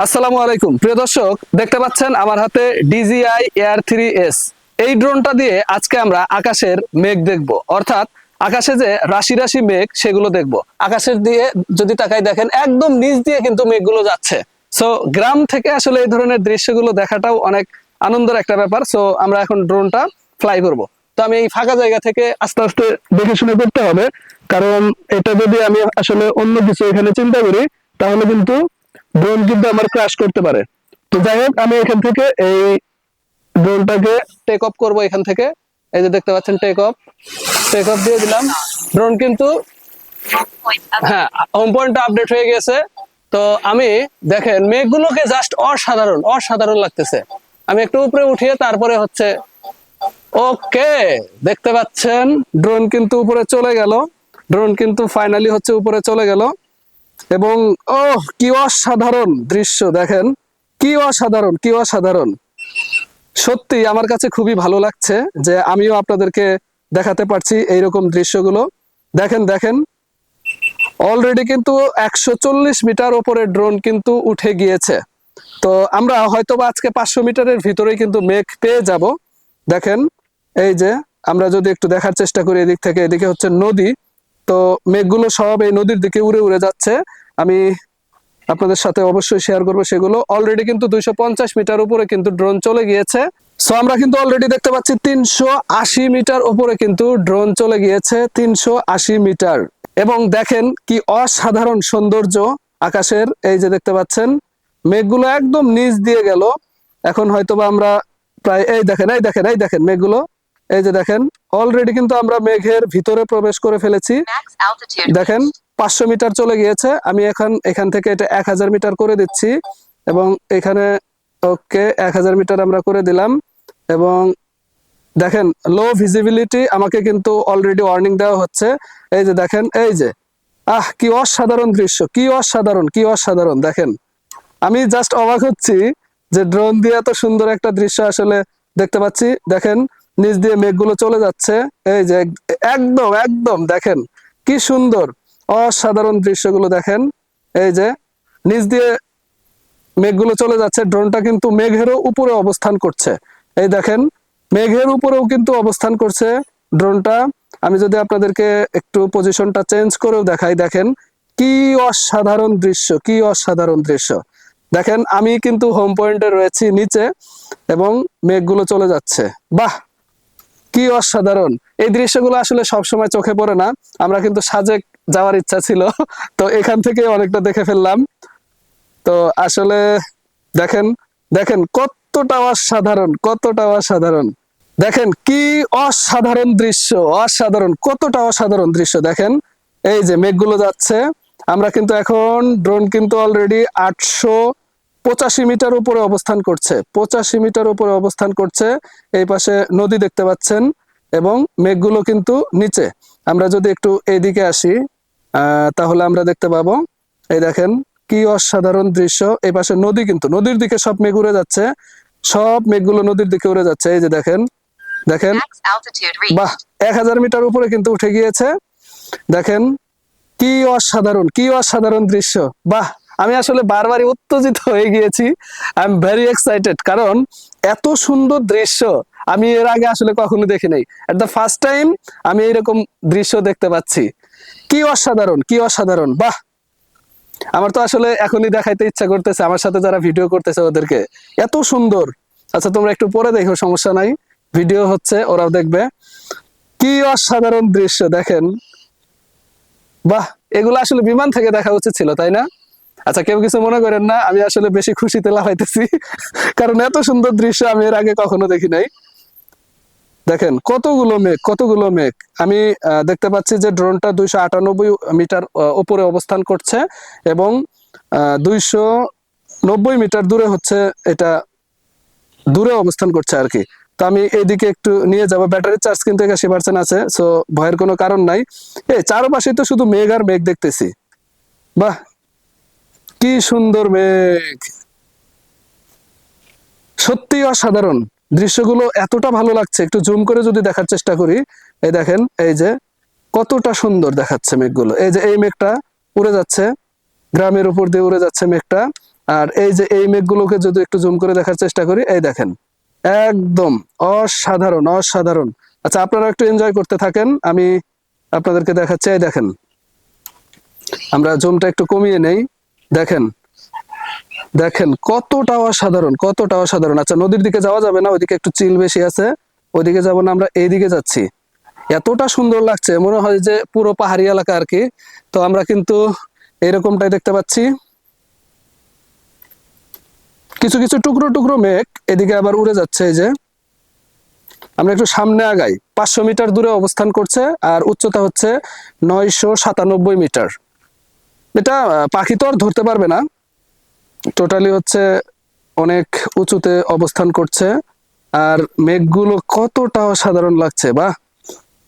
আসসালামু আলাইকুম। প্রিয় দর্শক, দেখতে পাচ্ছেন আমার হাতে ডিজিআই এয়ার থ্রি এস এই ড্রোনটা দিয়ে আজকে আমরা আকাশের মেঘ দেখব। অর্থাৎ আকাশে যে রাশি রাশি মেঘ, সেগুলো দেখব। আকাশের দিয়ে যদি তাকাই দেখেন, একদম নিচ দিয়ে কিন্তু মেঘগুলো যাচ্ছে। সো গ্রাম থেকে আসলে এই ধরনের দৃশ্যগুলো দেখাটাও অনেক আনন্দের একটা ব্যাপার। সো আমরা এখন ড্রোনটা ফ্লাই করব। তো আমি এই ফাঁকা জায়গা থেকে আস্তে আস্তে দেখে শুনে করতে হবে। কারণ এটা যদি আমি আসলে অন্য কিছু এখানে চিন্তা করি, তাহলে কিন্তু ড্রোন কিন্তু আমার ক্রাশ করতে পারে। তো যাই হোক, আমি এখান থেকে এই ড্রোনটাকে টেক অফ করব এখান থেকে। এই যে দেখতে পাচ্ছেন টেক অফ টেক অফ দিয়ে দিলাম। ড্রোন কিন্তু হ্যাঁ হোম পয়েন্টটা আপডেট হয়ে গেছে। তো আমি, দেখেন, মেঘগুলোকে জাস্ট অসাধারণ অসাধারণ লাগতেছে। আমি একটু উপরে উঠিয়ে তারপরে হচ্ছে ওকে দেখতে পাচ্ছেন ড্রোন কিন্তু উপরে চলে গেল। ড্রোন কিন্তু ফাইনালি হচ্ছে উপরে চলে গেল। এবং ও কি অসাধারণ দৃশ্য, দেখেন। কি অসাধারণ কি অসাধারণ। সত্যি, আমার কাছে খুবই ভালো লাগছে যে আমিও আপনাদেরকে দেখাতে পারছি এইরকম দৃশ্যগুলো। দেখেন দেখেন। অলরেডি কিন্তু একশো চল্লিশ মিটার ওপরে ড্রোন কিন্তু উঠে গিয়েছে। তো আমরা হয়তো বা আজকে পাঁচশো মিটারের ভিতরেই কিন্তু মেঘ পেয়ে যাব। দেখেন, এই যে, আমরা যদি একটু দেখার চেষ্টা করি এদিক থেকে, এদিকে হচ্ছে নদী। তো মেঘগুলো সব এই নদীর দিকে উড়ে উড়ে যাচ্ছে। আমি আপনাদের সাথে অবশ্যই শেয়ার করব সেগুলো। অলরেডি কিন্তু দুইশো পঞ্চাশ মিটার উপরে কিন্তু ড্রোন চলে গিয়েছে। সো আমরা কিন্তু অলরেডি দেখতে পাচ্ছি তিনশো আশি মিটার উপরে কিন্তু ড্রোন চলে গিয়েছে, তিনশো আশি মিটার। এবং দেখেন কি অসাধারণ সৌন্দর্য আকাশের। এই যে দেখতে পাচ্ছেন, মেঘগুলো একদম নিচ দিয়ে গেল। এখন হয়তোবা আমরা প্রায়, এই দেখেন এই দেখেন এই দেখেন মেঘগুলো। এই যে দেখেন অলরেডি কিন্তু আমরা মেঘের ভিতরে প্রবেশ করে ফেলেছি। দেখেন পাঁচশো মিটার চলে গিয়েছে। আমি এখন এখান থেকে এটা এক হাজার মিটার করে দিচ্ছি এবং এখানে ওকে এক হাজার মিটার আমরা করে দিলাম এবং দেখেন লো ভিজিবিলিটি আমাকে কিন্তু অলরেডি ওয়ার্নিং দেওয়া হচ্ছে। এই যে দেখেন এই যে আহ কি অসাধারণ দৃশ্য কি অসাধারণ কি অসাধারণ দেখেন। আমি জাস্ট অবাক হচ্ছি যে ড্রোন দিয়ে এত সুন্দর একটা দৃশ্য আসলে দেখতে পাচ্ছি। দেখেন নিচ দিয়ে মেঘগুলো চলে যাচ্ছে। এই যে এক- একদম একদম, দেখেন কি সুন্দর, অসাধারণ দৃশ্যগুলো দেখেন। এই যে নিচ দিয়ে মেঘগুলো চলে যাচ্ছে, ড্রোনটা কিন্তু মেঘেরও উপরে অবস্থান করছে। এই দেখেন, মেঘের উপরেও কিন্তু অবস্থান করছে ড্রোনটা। আমি যদি আপনাদেরকে একটু পজিশনটা চেঞ্জ করেও দেখাই, দেখেন কি অসাধারণ দৃশ্য, কি অসাধারণ দৃশ্য। দেখেন, আমি কিন্তু হোম পয়েন্টে রয়েছি নিচে এবং মেঘগুলো চলে যাচ্ছে। বাহ! কি অসাধারণ। এই দৃশ্যগুলো আসলে সব সময় চোখে পড়ে না। আমরা কিন্তু সাজেক যাওয়ার ইচ্ছা ছিল। তো এখান থেকে অনেকটা দেখে ফেললাম। তো আসলে দেখেন দেখেন কতটা অসাধারণ কতটা অসাধারণ। দেখেন কি অসাধারণ দৃশ্য, অসাধারণ, কতটা অসাধারণ দৃশ্য। দেখেন, এই যে মেঘগুলো যাচ্ছে। আমরা কিন্তু এখন ড্রোন কিন্তু অলরেডি আটশো পঁচাশি মিটার উপরে অবস্থান করছে। পঁচাশি মিটার উপরে অবস্থান করছে। এই পাশে নদী দেখতে পাচ্ছেন এবং মেঘগুলো কিন্তু নিচে। আমরা যদি একটু এইদিকে আসি আহ, তাহলে আমরা দেখতে পাবো এই দেখেন কি অসাধারণ দৃশ্য। এই পাশে নদী কিন্তু নদীর দিকে সব মেঘ উড়ে যাচ্ছে। সব মেঘগুলো নদীর দিকে উড়ে যাচ্ছে। এই যে দেখেন দেখেন. বাহ এক হাজার মিটার উপরে কিন্তু উঠে গিয়েছে। দেখেন কি অসাধারণ কি অসাধারণ দৃশ্য। বাহ আমি আসলে বারবারই উত্তেজিত হয়ে গিয়েছি। আই এম ভেরি এক্সাইটেড কারণ এত সুন্দর দৃশ্য আমি এর আগে আসলে কখনো দেখি নাই। এট দ্য ফার্স্ট টাইম আমি এরকম দৃশ্য দেখতে পাচ্ছি। কি অসাধারণ কি অসাধারণ, বাহ! আমার তো আসলে এখনই দেখাইতে ইচ্ছা করতেছে, আমার সাথে যারা ভিডিও করতেছে ওদেরকে। এত সুন্দর! আচ্ছা তোমরা একটু পরে দেখো, সমস্যা নাই। ভিডিও হচ্ছে, ওরাও দেখবে। কি অসাধারণ দৃশ্য, দেখেন। বাহ! এগুলো আসলে বিমান থেকে দেখা উচিত ছিল, তাই না? আচ্ছা কেউ কিছু মনে করেন না, আমি আসলে বেশি খুশিতে লাফাইতেছি, কারণ এত সুন্দর দৃশ্য আমি এর আগে কখনো দেখি নাই। দেখেন, কতগুলো মেঘ কতগুলো মেঘ। আমি দেখতে পাচ্ছি যে ড্রোনটা দুইশো আটানব্বই মিটার উপরে অবস্থান করছে এবং দুইশো নব্বই মিটার দূরে হচ্ছে এটা, দূরে অবস্থান করছে আর কি। তো আমি এইদিকে একটু নিয়ে যাব, ব্যাটারি চার্জ কিন্তু একাশি পার্সেন্ট আছে সো ভয়ের কোনো কারণ নাই। এই চারপাশে তো শুধু মেঘ আর মেঘ দেখতেছি। বাহ কি সুন্দর মেঘ। সত্যি অসাধারণ। দৃশ্যগুলো এতটা ভালো লাগছে। একটু জুম করে যদি দেখার চেষ্টা করি। এই দেখেন, এই যে কতটা সুন্দর দেখাচ্ছে মেঘগুলো। এই যে এই মেঘটা উড়ে যাচ্ছে। গ্রামের উপর দিয়ে উড়ে যাচ্ছে মেঘটা। আর এই যে এই মেঘগুলোকে যদি একটু জুম করে দেখার চেষ্টা করি, এই দেখেন। একদম অসাধারণ অসাধারণ। আচ্ছা আপনারা একটু এনজয় করতে থাকেন। আমি আপনাদেরকে দেখাচ্ছি। এই দেখেন। আমরা জুমটা একটু কমিয়ে নেই। দেখেন দেখেন কতটা অসাধারণ কতটা অসাধারণ। আচ্ছা নদীর দিকে যাওয়া যাবে না, ওইদিকে একটু চিল বেশি আছে, ওইদিকে যাব না, আমরা এইদিকে যাচ্ছি। এতটা সুন্দর লাগছে, মনে হয় যে পুরো পাহাড়ি এলাকা আর কি। তো আমরা কিন্তু এরকমটাই দেখতে পাচ্ছি। কিছু কিছু টুকরো টুকরো মেঘ এদিকে আবার উড়ে যাচ্ছে এই যে। আমরা একটু সামনে আগাই। পাঁচশো মিটার দূরে অবস্থান করছে, আর উচ্চতা হচ্ছে নয়শো সাতানব্বই মিটার। এটা পাখি তো আর ধরতে পারবে না। টোটালি হচ্ছে অনেক উঁচুতে অবস্থান করছে। আর মেঘগুলো কতটা অসাধারণ লাগছে বা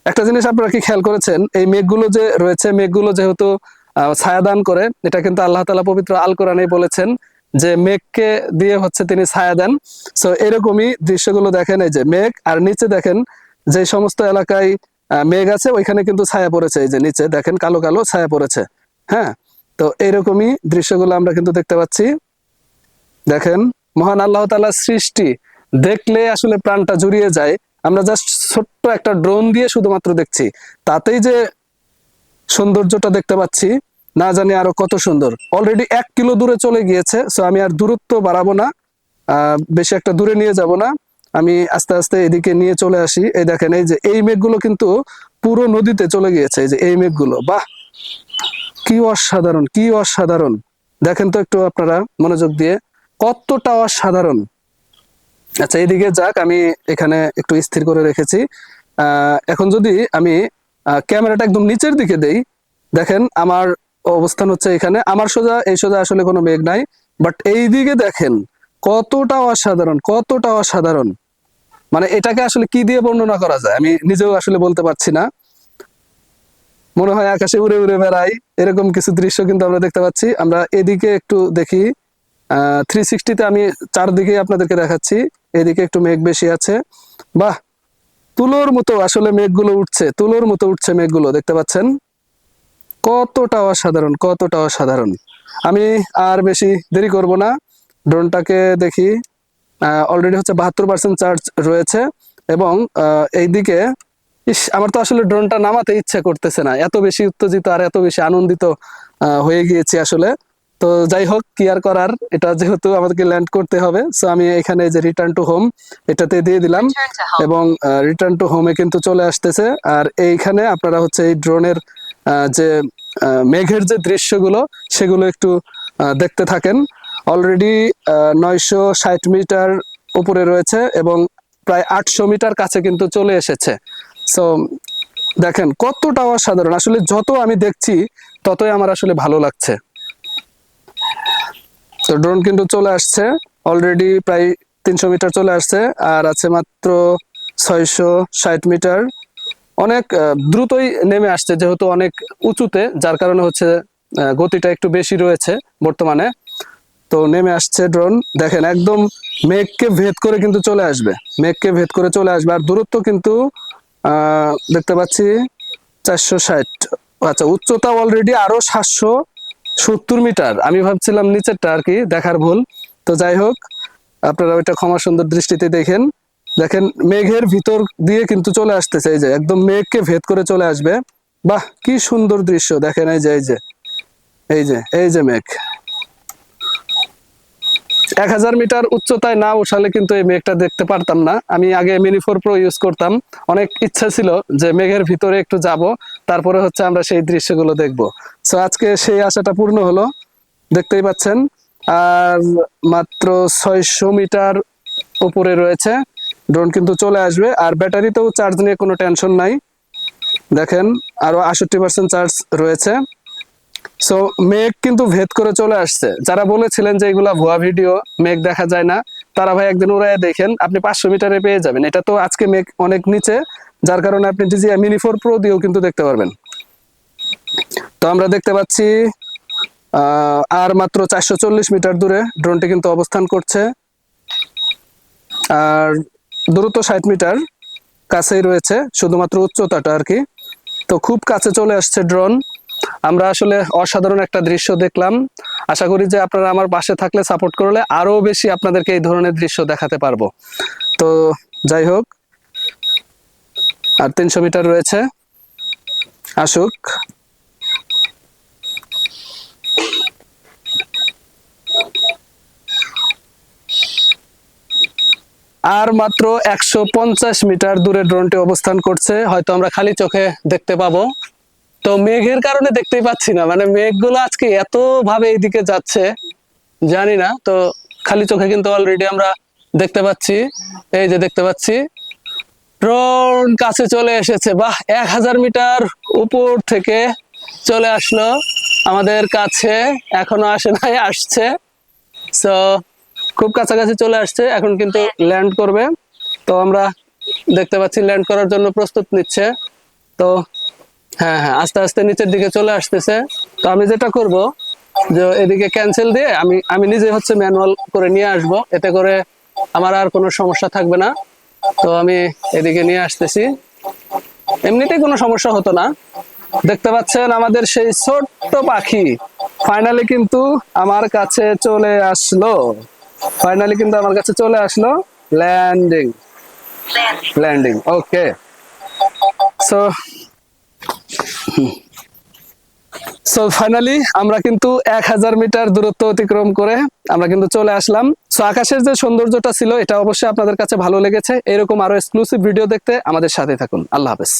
একটা জিনিস আপনারা কি খেয়াল করেছেন? এই মেঘগুলো যে রয়েছে মেঘগুলো যেহেতু আহ, ছায়াদান করে এটা কিন্তু আল্লাহ তালা পবিত্র আল কোরআনে বলেছেন যে মেঘকে দিয়ে হচ্ছে তিনি ছায়া দেন। সো এরকমই দৃশ্যগুলো দেখেন এই যে মেঘ আর নিচে দেখেন যে সমস্ত এলাকায় মেঘ আছে ওইখানে কিন্তু ছায়া পড়েছে। এই যে নিচে দেখেন কালো কালো ছায়া পড়েছে। হ্যাঁ? তো এরকমই দৃশ্যগুলো আমরা কিন্তু দেখতে পাচ্ছি। দেখেন, মহান আল্লাহ তাআলার সৃষ্টি দেখলে আসলে প্রাণটা জুড়িয়ে যায়। আমরা জাস্ট ছোট্ট একটা ড্রোন দিয়ে শুধুমাত্র দেখছি। তাতেই যে সৌন্দর্যটা দেখতে পাচ্ছি, না জানি আরও কত সুন্দর। অলরেডি এক কিলো দূরে চলে গিয়েছে সো আমি আর দূরত্ব বাড়াবো না। বেশি একটা দূরে নিয়ে যাব না। আমি আস্তে আস্তে এদিকে নিয়ে চলে আসি। এই দেখেন, এই যে এই মেঘগুলো কিন্তু পুরো নদীতে চলে গিয়েছে। এই যে এই মেঘগুলো, বাহ! কি অসাধারণ কি অসাধারণ। দেখেন তো একটু আপনারা মনোযোগ দিয়ে, কতটা অসাধারণ। আচ্ছা এইদিকে যাক, আমি এখানে একটু স্থির করে রেখেছি। এখন যদি আমি ক্যামেরাটা একদম নিচের দিকে দেই, দেখেন আমার অবস্থান হচ্ছে এখানে। আমার সোজা, এই সোজা আসলে কোনো মেঘ নাই বাট এই দিকে দেখেন কতটা অসাধারণ কতটা অসাধারণ। মানে এটাকে আসলে কি দিয়ে বর্ণনা করা যায়? আমি নিজেও আসলে বলতে পারছি না। মনে হয় আকাশে উড়ে উড়ে বেড়াই। এরকম কিছু দৃশ্য কিন্তু আমরা দেখতে পাচ্ছি। আমরা এদিকে একটু দেখি। থ্রি সিক্সটিতে আমি চারদিকে আপনাদেরকে দেখাচ্ছি। এদিকে একটু মেঘ বেশি আছে। বাহ! তুলোর মতো আসলে মেঘগুলো উঠছে। তুলোর মতো উঠছে মেঘগুলো, দেখতে পাচ্ছেন? কতটা অসাধারণ কতটা অসাধারণ। আমি আর বেশি দেরি করব না। ড্রোনটাকে দেখি। অলরেডি হচ্ছে বাহাত্তর পার্সেন্ট চার্জ রয়েছে এবং এইদিকে ইস আমার তো আসলে ড্রোনটা নামাতে ইচ্ছা করতেছে না। এত বেশি উত্তেজিত আর এত বেশি আনন্দিত হয়ে গিয়েছি আসলে। তো যাই হোক কি আর করার? এটা যেহেতু আমাদেরকে ল্যান্ড করতে হবে সো আমি এখানে যে রিটার্ন টু হোম এটাতে দিয়ে দিলাম। এবং রিটার্ন টু হোমে কিন্তু চলে আসতেছে। আর এইখানে আপনারা হচ্ছে এই ড্রোনের যে মেঘের যে দৃশ্যগুলো সেগুলো একটু দেখতে থাকেন। অলরেডি নয়শো ষাট মিটার উপরে রয়েছে এবং প্রায় আটশো মিটার কাছে কিন্তু চলে এসেছে। সো দেখেন কতটা অসাধারণ। আসলে যত আমি দেখছি, ততই আমার আসলে ভালো লাগছে। তো ড্রোন কিন্তু চলে আসছে। অলরেডি প্রায় তিনশো মিটার চলে আসছে আর আছে মাত্র ছয়শো ষাট মিটার। অনেক দ্রুতই নেমে আসছে যেহেতু অনেক উঁচুতে, যার কারণে হচ্ছে গতিটা একটু বেশি রয়েছে বর্তমানে। তো নেমে আসছে ড্রোন দেখেন, একদম মেঘকে ভেদ করে কিন্তু চলে আসবে। মেঘকে ভেদ করে চলে আসবে। আর দূরত্ব কিন্তু দেখতে পাচ্ছি চারশো ষাট। আচ্ছা উচ্চতা অলরেডি আরও সাতশো সত্তর মিটার। আমি ভাবছিলাম নিচেরটা আর কি, দেখার ভুল। তো যাই হোক, আপনারা ওইটা ক্ষমা সুন্দর দৃষ্টিতে দেখেন। দেখেন, মেঘের ভিতর দিয়ে কিন্তু চলে আসতেছে। এই যে, একদম মেঘকে ভেদ করে চলে আসবে। বাহ, কি সুন্দর দৃশ্য। দেখেন, এই যে এই যে এই যে এই যে মেঘ। এক হাজার মিটার উচ্চতায় না উঠালে কিন্তু এই মেঘটা দেখতে পারতাম না। আমি আগে মিনি ফোর প্রো ইউজ করতাম। অনেক ইচ্ছা ছিল যে মেঘের ভিতরে একটু যাব, তারপরে হচ্ছে আমরা সেই দৃশ্যগুলো দেখব। সো আজকে সেই আশাটা পূর্ণ হলো, দেখতেই পাচ্ছেন। আর মাত্র ছয়শো মিটার উপরে রয়েছে। ড্রোন কিন্তু চলে আসবে। আর ব্যাটারিতেও চার্জ নিয়ে কোনো টেনশন নাই। দেখেন, আরও আষট্টি পার্সেন্ট চার্জ রয়েছে। সো মেঘ কিন্তু ভেদ করে চলে আসছে। যারা বলেছিলেন যে এগুলা ভুয়া ভিডিও, মেঘ দেখা যায় না, তারা ভাই একদিন উড়ায় দেখেন, আপনি পাঁচশো মিটারে পেয়ে যাবেন। এটা তো আজকে মেঘ অনেক নিচে, যার কারণে আপনি ডিজিআই মিনি ফোর প্রো দিয়েও কিন্তু দেখতে পারবেন। তো আমরা দেখতে পাচ্ছি আর মাত্র চারশো চল্লিশ মিটার দূরে ড্রোনটি কিন্তু অবস্থান করছে। আর দূরত্ব ষাট মিটার কাছেই রয়েছে, শুধুমাত্র উচ্চতাটা আর কি। তো খুব কাছে চলে আসছে ড্রোন। আমরা আসলে অসাধারণ একটা দৃশ্য দেখলাম। আশা করি যে আপনারা আমার পাশে থাকলে সাপোর্ট করলে আরও বেশি আপনাদেরকে এই ধরনের দৃশ্য দেখাতে পারব। তো যাই হোক, আর তিনশো মিটার রয়েছে। আসুক। আর মাত্র একশো পঞ্চাশ মিটার দূরে ড্রোনটি অবস্থান করছে। হয়তো আমরা খালি চোখে দেখতে পাবো। তো মেঘের কারণে দেখতেই পাচ্ছি না। মানে মেঘগুলো আজকে এত ভাবে এইদিকে যাচ্ছে, জানি না। তো খালি চোখে কিন্তু অলরেডি আমরা দেখতে পাচ্ছি, এই যে দেখতে পাচ্ছি। ড্রোন কাছে চলে এসেছে। বাহ, এক হাজার মিটার উপর থেকে চলে আসলো আমাদের কাছে। এখনও আসে নাই, আসছে। সো খুব কাছাকাছি চলে আসছে, এখন কিন্তু ল্যান্ড করবে। তো আমরা দেখতে পাচ্ছি ল্যান্ড করার জন্য প্রস্তুত নিচ্ছে। তো হ্যাঁ হ্যাঁ আস্তে আস্তে নিচের দিকে চলে আসতেছে। তো আমি যেটা করব যে এদিকে ক্যান্সেল দিয়ে আমি আমি নিজে হচ্ছে ম্যানুয়াল করে নিয়ে আসব। এতে করে আমার আর কোনো সমস্যা থাকবে না। তো আমি এদিকে নিয়ে আসতেছি। এমনিতেই কোনো সমস্যা হতো না। দেখতে পাচ্ছেন আমাদের সেই ছোট্ট পাখি ফাইনালি কিন্তু আমার কাছে চলে আসলো। ফাইনালি কিন্তু আমার কাছে চলে আসলো। Landing landing okay so so finally আমরা কিন্তু এক হাজার মিটার দূরত্ব অতিক্রম করে আমরা কিন্তু চলে আসলাম। সো আকাশের যে সৌন্দর্যটা ছিল, এটা অবশ্যই আপনাদের কাছে ভালো লেগেছে। এরকম আরও এক্সক্লুসিভ ভিডিও দেখতে আমাদের সাথে থাকুন। আল্লাহ হাফেজ।